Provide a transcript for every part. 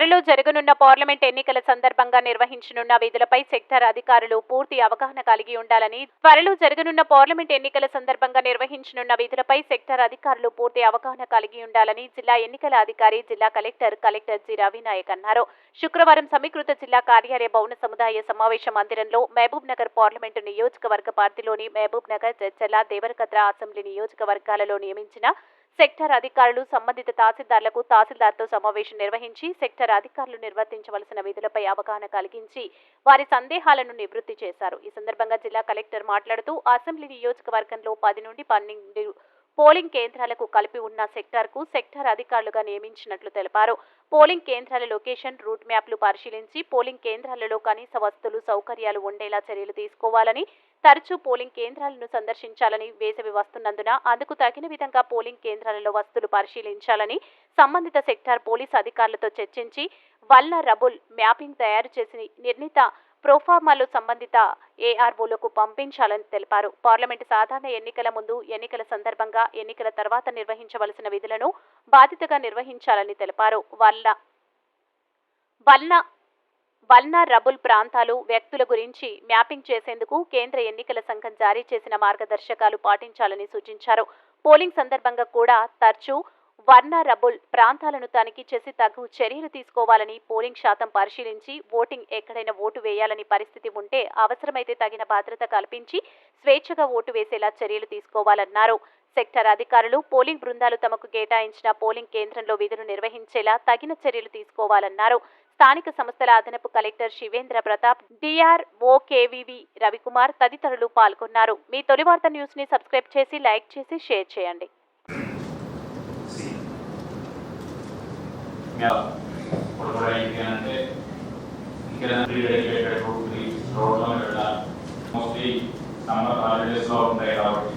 త్వరలో జరగనున్న పార్లమెంట్ ఎన్నికల సందర్భంగా నిర్వహించనున్న విధులపై సెక్టార్ అధికారులు పూర్తి అవగాహన కలిగి ఉండాలని త్వరలో జరగనున్న పార్లమెంట్ ఎన్నికల సందర్భంగా నిర్వహించనున్న విధులపై సెక్టార్ అధికారులు పూర్తి అవగాహన కలిగి ఉండాలని జిల్లా ఎన్నికల అధికారి జిల్లా కలెక్టర్ కలెక్టర్ జి. రవినాయక్ అన్నారు. శుక్రవారం సమీకృత జిల్లా కార్యాలయ భవన సముదాయ సమావేశ మందిరంలో మహబూబ్ నగర్ పార్లమెంటు నియోజకవర్గ పార్టీలోని మహబూబ్ నగర్ జడ్చల్ల దేవరకద్ర అసెంబ్లీ నియోజకవర్గాలలో నియమించిన సెక్టర్ అధికారులు సంబంధిత తహసీల్దార్లకు తహసీల్దార్తో సమావేశం నిర్వహించి సెక్టర్ అధికారులు నిర్వర్తించవలసిన విధులపై అవగాహన కలిగించి వారి సందేహాలను నివృత్తి చేశారు. ఈ సందర్భంగా జిల్లా కలెక్టర్ మాట్లాడుతూ అసెంబ్లీ నియోజకవర్గంలో పది నుండి పన్నెండు పోలింగ్ కేంద్రాలకు కలిపి ఉన్న సెక్టార్కు సెక్టార్ అధికారులుగా నియమించినట్లు తెలిపారు. పోలింగ్ కేంద్రాల లొకేషన్ రూట్ మ్యాప్లు పరిశీలించి పోలింగ్ కేంద్రాలలో కనీస వస్తువులు సౌకర్యాలు ఉండేలా చర్యలు తీసుకోవాలని తరచూ పోలింగ్ కేంద్రాలను సందర్శించాలని వేసవి వస్తున్నందున అందుకు తగిన విధంగా పోలింగ్ కేంద్రాలలో వస్తువులు పరిశీలించాలని సంబంధిత సెక్టార్ పోలీస్ అధికారులతో చర్చించి వల్ల రబుల్ మ్యాపింగ్ తయారు చేసి నిర్ణీత ప్రోఫార్మాలు సంబంధిత ఏఆర్ఓలకు పంపించాలని తెలిపారు. పార్లమెంటు సాధారణ ఎన్నికల ముందు ఎన్నికల సందర్భంగా ఎన్నికల తర్వాత నిర్వహించవలసిన విధులను బాధితగా నిర్వహించాలని తెలిపారు. వల్ల వల్ల వల్నా రబుల్ ప్రాంతాలు వ్యక్తుల గురించి మ్యాపింగ్ చేసేందుకు కేంద్ర ఎన్నికల సంఘం జారీ చేసిన మార్గదర్శకాలు పాటించాలని సూచించారు. పోలింగ్ సందర్భంగా కూడా తరచూ వర్ణరబుల్ ప్రాంతాలను తనిఖీ చేసి తగు చర్యలు తీసుకోవాలని పోలింగ్ శాతం పరిశీలించి ఓటింగ్ ఎక్కడైనా ఓటు వేయాలని పరిస్థితి ఉంటే అవసరమైతే తగిన భద్రత కల్పించి స్వేచ్ఛగా ఓటు వేసేలా చర్యలు తీసుకోవాలన్నారు. సెక్టర్ అధికారులు పోలింగ్ బృందాలు తమకు కేటాయించిన పోలింగ్ కేంద్రంలో విధులు నిర్వహించేలా తగిన చర్యలు తీసుకోవాలన్నారు. స్థానిక సంస్థల అదనపు collector Shivendra Pratap D R ఓకేవివి Ravikumar తదితరులు పాల్గొన్నారు. మీ తొలి వార్త న్యూస్ని సబ్స్క్రైబ్ చేసి లైక్ చేసి షేర్ చేయండి. కూడా ఏంటి అంటే ఇంకేదైనా రీడెడికేటెడ్ రూట్ రోడ్లో వెళ్ళాలి మోస్ట్లీ సమ్మర్ హాలిడేస్ లో ఉంటాయి కాబట్టి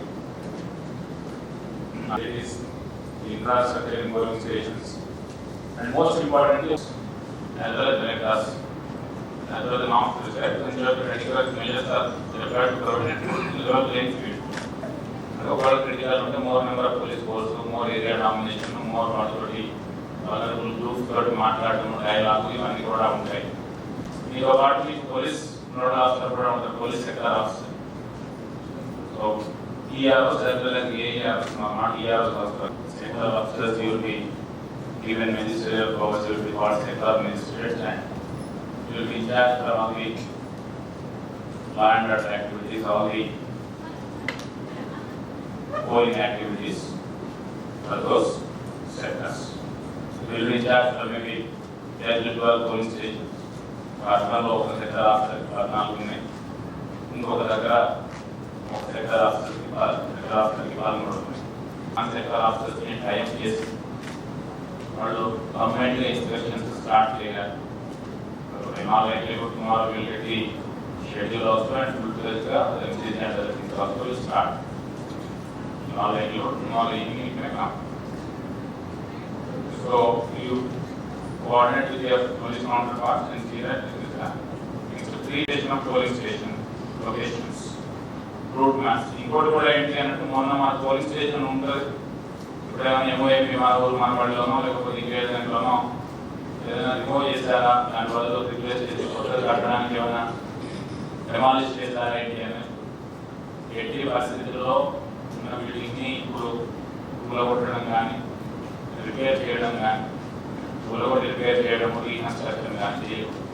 infrastructure in polling stations and most importantly as well as collectors, as well as norms prescribed to ensure that adequate measures are required to prevent illegal playing field. And overall critical ఉంటే more number of police force, more area domination, more authority, vulnerable groups తోటి మాట్లాడడం dialogue ఇవన్నీ కూడా ఉంటాయి మీతో పాటు మీకు police nodal officer కూడా ఉంటారు police sector officer so EROs as well as AROs not EROs వస్తారు sector officers you will be given ministerial powers, you will be called sector administrators and you will be in charge of all the law and order activities, all the polling activities for those sectors. You will be in charge of maybe ten to twelve polling stations. పట్టణంలో ఒక sector officer పద్నాలుగు ఉన్నాయి ఇంకొక దగ్గర ఒక sector ఆఫీసర్కి sector ఆఫీసర్కి పాల్గొనడం ఉంది ఆ సెక్టర్ ఆఫీసర్స్ని టైం చేసి వాళ్ళు గవర్నమెంట్ ఇన్స్పెక్షన్స్ స్టార్ట్ చేయాలి not likely tomorrow will get the schedule also and full fledge గా MCC and other things also will start not likely tomorrow evening So you coordinate with your with your and see that and see that this is next creation of polling station locations route maps ఇంకోటి కూడా ఏంటి అంటే మొన్న మన polling station ఉంటుంది. ఇప్పుడు ఏమైనా ఎంఓఏపీ మన ఊరు మన బడిలోనో లేకపోతే ఇంకే దాంట్లోనో ఏదైనా రిమూవ్ చేశారా? దాని బదులు రిప్లేస్ చేసి కొత్తది కట్టడానికి ఏమైనా డెమాలిష్ చేశారా ఏంటి అని. ఎట్టి పరిస్థితుల్లో ఉన్న బిల్డింగ్ని ఇప్పుడు కూలగొట్టడం కానీ రిపేర్ చేయడం కానీ కూలగొట్టి రిపేర్ చేయడం ఈ నష్టం కానీ చేయకూడదు.